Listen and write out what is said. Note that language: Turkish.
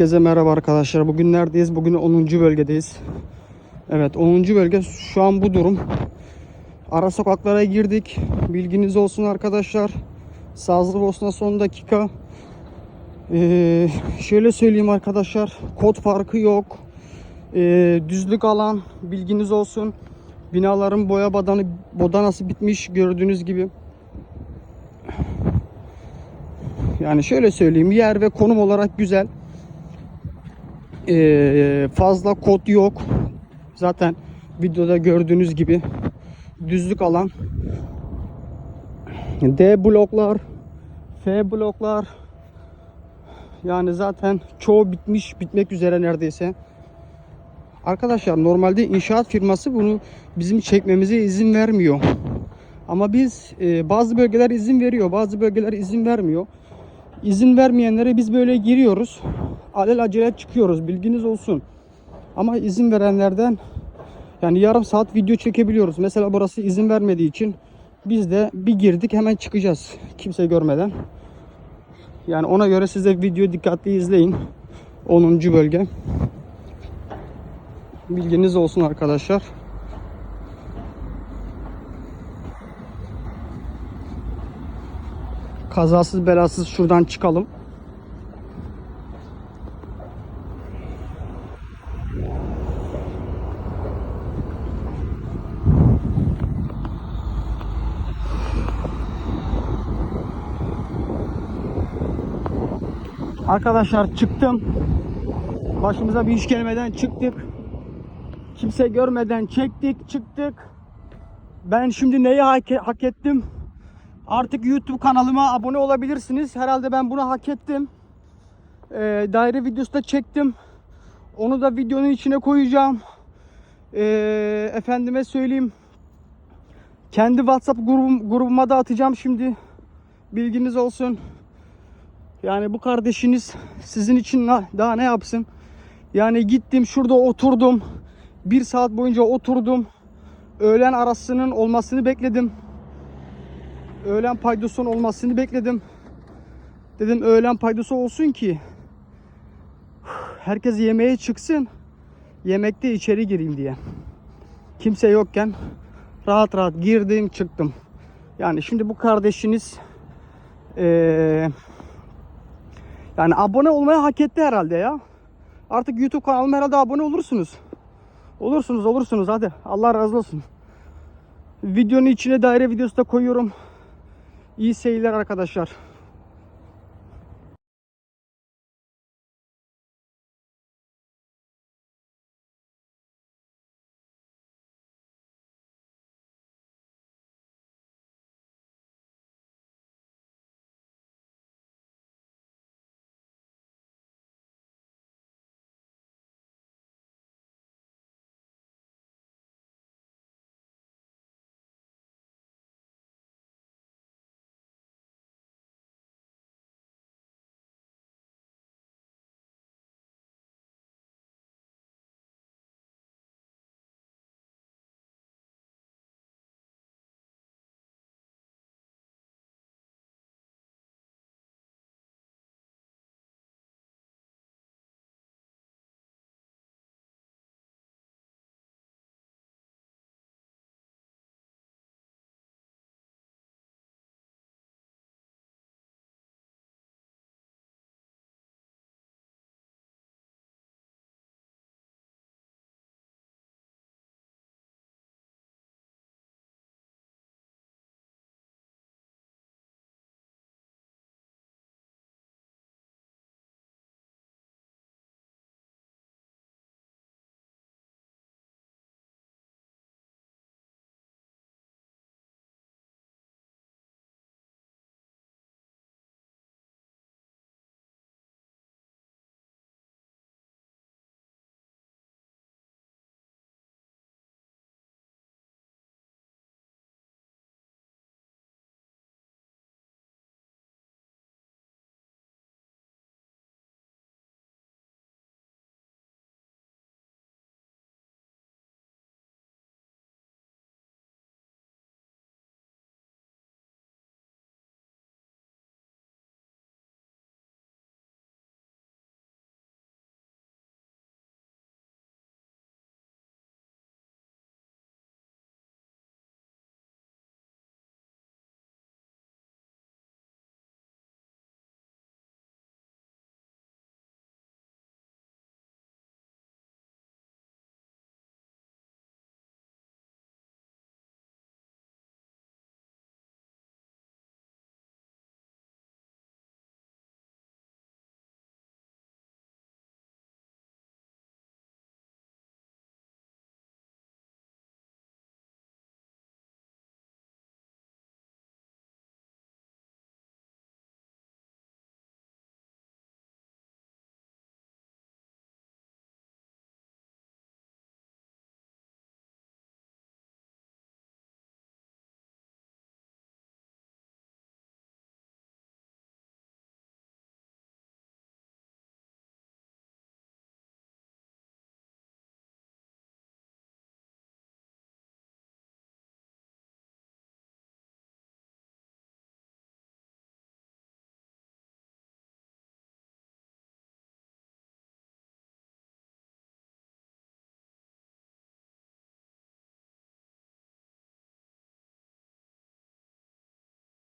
Herkese merhaba arkadaşlar. Bugün neredeyiz? Bugün 10. bölgedeyiz. Evet 10. bölge şu an bu durum. Ara sokaklara girdik. Bilginiz olsun arkadaşlar. Sazlıbosna son dakika. Ee, şöyle söyleyeyim arkadaşlar. Kod farkı yok. Ee, düzlük alan bilginiz olsun. Binaların boya badanı bodanası bitmiş gördüğünüz gibi. Yani şöyle söyleyeyim yer ve konum olarak güzel. Ee, fazla kod yok. Zaten videoda gördüğünüz gibi düzlük alan. D bloklar, F bloklar. Yani zaten çoğu bitmiş, bitmek üzere neredeyse. Arkadaşlar normalde inşaat firması bunu bizim çekmemize izin vermiyor. Ama biz e, bazı bölgeler izin veriyor, bazı bölgeler izin vermiyor. İzin vermeyenlere biz böyle giriyoruz. Alel acele çıkıyoruz. Bilginiz olsun. Ama izin verenlerden yani yarım saat video çekebiliyoruz. Mesela burası izin vermediği için biz de bir girdik hemen çıkacağız. Kimse görmeden. Yani ona göre siz de video dikkatli izleyin. 10. bölge. Bilginiz olsun arkadaşlar. Kazasız belasız şuradan çıkalım. Arkadaşlar çıktım. Başımıza bir iş gelmeden çıktık. Kimse görmeden çektik, çıktık. Ben şimdi neyi hak, hak ettim? Artık YouTube kanalıma abone olabilirsiniz. Herhalde ben bunu hak ettim. Ee, daire videosu da çektim. Onu da videonun içine koyacağım. Ee, efendime söyleyeyim. Kendi WhatsApp grubum, grubuma da atacağım şimdi. Bilginiz olsun. Yani bu kardeşiniz sizin için daha ne yapsın? Yani gittim şurada oturdum. Bir saat boyunca oturdum. Öğlen arasının olmasını bekledim. Öğlen paydosun olmasını bekledim. Dedim öğlen paydosu olsun ki herkes yemeğe çıksın. Yemekte içeri gireyim diye. Kimse yokken rahat rahat girdim çıktım. Yani şimdi bu kardeşiniz eee yani abone olmayı hak etti herhalde ya. Artık YouTube kanalıma herhalde abone olursunuz. Olursunuz olursunuz hadi. Allah razı olsun. Videonun içine daire videosu da koyuyorum. İyi seyirler arkadaşlar.